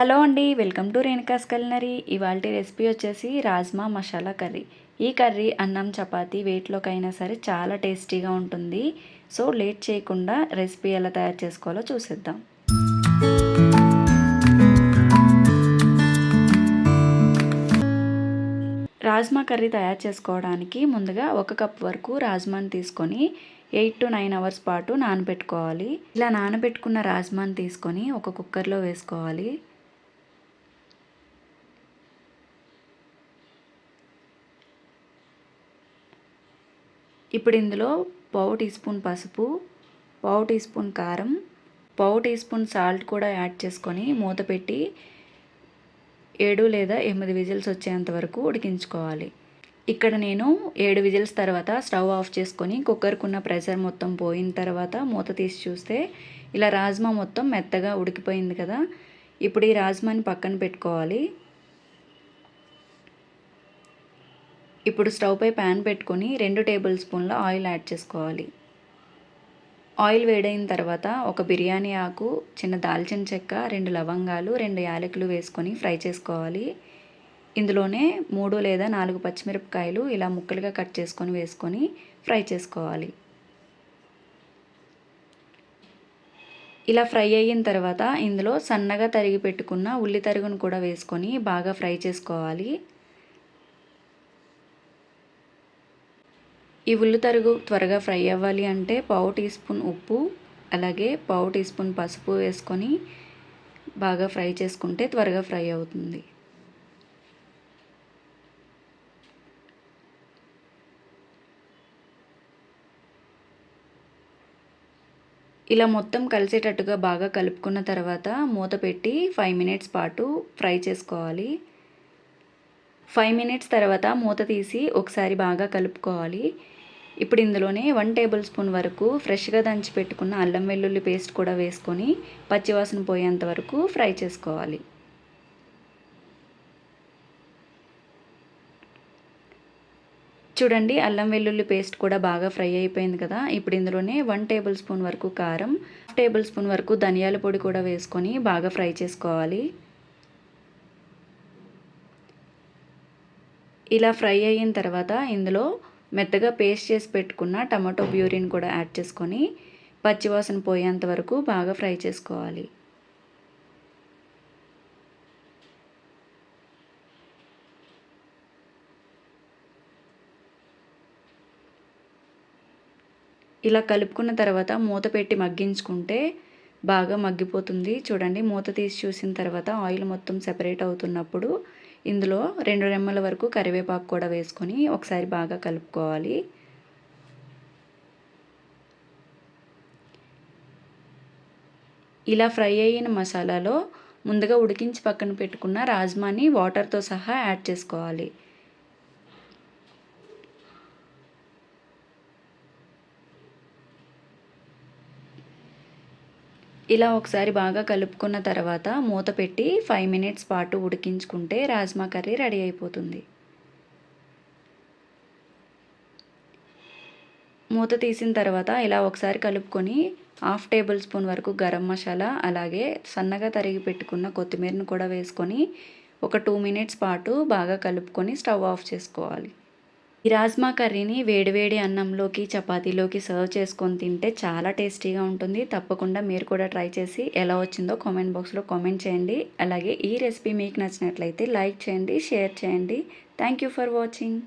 Hello అండి welcome to Renuka's culinary. ఇవాళ recipe వచ్చేసి రాజ్మా మసాలా కర్రీ. ఈ కర్రీ అన్నం చపాతి వెయిట్లోకైనా సరే చాలా టేస్టీగా ఉంటుంది. సో లేట్ చేయకుండా రెసిపీ ఎలా తయారు చేసుకోవాలో చూసేద్దాం. రాజ్మా కర్రీ తయారు చేసుకోవడానికి ముందుగా ఒక కప్ వరకు రాజ్మాని తీసుకొని ఎయిట్ టు నైన్ అవర్స్ పాటు నానబెట్టుకోవాలి. ఇలా నానబెట్టుకున్న రాజ్మాని తీసుకొని ఒక కుక్కర్లో వేసుకోవాలి. ఇప్పుడు ఇందులో పావు టీ స్పూన్ పసుపు పావు టీ స్పూన్ కారం పావు టీ స్పూన్ సాల్ట్ కూడా యాడ్ చేసుకొని మూత పెట్టి ఏడు లేదా ఎనిమిది విజిల్స్ వచ్చేంత వరకు ఉడికించుకోవాలి. ఇక్కడ నేను ఏడు విజిల్స్ తర్వాత స్టవ్ ఆఫ్ చేసుకొని కుక్కర్కున్న ప్రెషర్ మొత్తం పోయిన తర్వాత మూత తీసి చూస్తే ఇలా రాజ్మా మొత్తం మెత్తగా ఉడికిపోయింది కదా. ఇప్పుడు ఈ రాజ్మాని పక్కన పెట్టుకోవాలి. ఇప్పుడు స్టవ్ పై ప్యాన్ పెట్టుకొని రెండు టేబుల్ స్పూన్ల ఆయిల్ యాడ్ చేసుకోవాలి. ఆయిల్ వేడైన తర్వాత ఒక బిర్యానీ ఆకు చిన్న దాల్చిన చెక్క రెండు లవంగాలు రెండు యాలకులు వేసుకొని ఫ్రై చేసుకోవాలి. ఇందులోనే మూడు లేదా నాలుగు పచ్చిమిరపకాయలు ఇలా ముక్కలుగా కట్ చేసుకొని వేసుకొని ఫ్రై చేసుకోవాలి. ఇలా ఫ్రై అయిన తర్వాత ఇందులో సన్నగా తరిగి పెట్టుకున్న ఉల్లి తరుగును కూడా వేసుకొని బాగా ఫ్రై చేసుకోవాలి. ఈ ఉల్లి తరుగు త్వరగా ఫ్రై అవ్వాలి అంటే పావు టీ స్పూన్ ఉప్పు అలాగే పావు టీ స్పూన్ పసుపు వేసుకొని బాగా ఫ్రై చేసుకుంటే త్వరగా ఫ్రై అవుతుంది. ఇలా మొత్తం కలిసేటట్టుగా బాగా కలుపుకున్న తర్వాత మూత పెట్టి ఫైవ్ మినిట్స్ పాటు ఫ్రై చేసుకోవాలి. ఫైవ్ మినిట్స్ తర్వాత మూత తీసి ఒకసారి బాగా కలుపుకోవాలి. ఇప్పుడు ఇందులోనే వన్ టేబుల్ స్పూన్ వరకు ఫ్రెష్గా దంచి పెట్టుకున్న అల్లం వెల్లుల్లి పేస్ట్ కూడా వేసుకొని పచ్చివాసన పోయేంత వరకు ఫ్రై చేసుకోవాలి. చూడండి అల్లం వెల్లుల్లి పేస్ట్ కూడా బాగా ఫ్రై అయిపోయింది కదా. ఇప్పుడు ఇందులోనే వన్ టేబుల్ స్పూన్ వరకు కారం టేబుల్ స్పూన్ వరకు ధనియాల పొడి కూడా వేసుకొని బాగా ఫ్రై చేసుకోవాలి. ఇలా ఫ్రై అయిన తర్వాత ఇందులో మెత్తగా పేస్ట్ చేసి పెట్టుకున్న టమాటో ప్యూరీని కూడా యాడ్ చేసుకొని పచ్చివాసన పోయేంత వరకు బాగా ఫ్రై చేసుకోవాలి. ఇలా కలుపుకున్న తర్వాత మూత పెట్టి మగ్గించుకుంటే బాగా మగ్గిపోతుంది. చూడండి మూత తీసి చూసిన తర్వాత ఆయిల్ మొత్తం సెపరేట్ అవుతున్నప్పుడు ఇందులో రెండు రెమ్మల వరకు కరివేపాకు కూడా వేసుకొని ఒకసారి బాగా కలుపుకోవాలి. ఇలా ఫ్రై అయిన మసాలాలో ముందుగా ఉడికించి పక్కన పెట్టుకున్న రాజ్మాని వాటర్తో సహా యాడ్ చేసుకోవాలి. ఇలా ఒకసారి బాగా కలుపుకున్న తర్వాత మూత పెట్టి ఫైవ్ మినిట్స్ పాటు ఉడికించుకుంటే రాజ్మా కర్రీ రెడీ అయిపోతుంది. మూత తీసిన తర్వాత ఇలా ఒకసారి కలుపుకొని హాఫ్ టేబుల్ స్పూన్ వరకు గరం మసాలా అలాగే సన్నగా తరిగి పెట్టుకున్న కొత్తిమీరను కూడా వేసుకొని ఒక టూ మినిట్స్ పాటు బాగా కలుపుకొని స్టవ్ ఆఫ్ చేసుకోవాలి. ఈ రాజ్మా కర్రీని వేడివేడి అన్నంలోకి చపాతీలోకి సర్వ్ చేసుకొని తింటే చాలా టేస్టీగా ఉంటుంది. తప్పకుండా మీరు కూడా ట్రై చేసి ఎలా వచ్చిందో కామెంట్ బాక్స్లో కామెంట్ చేయండి. అలాగే ఈ రెసిపీ మీకు నచ్చినట్లయితే లైక్ చేయండి షేర్ చేయండి. Thank you for watching.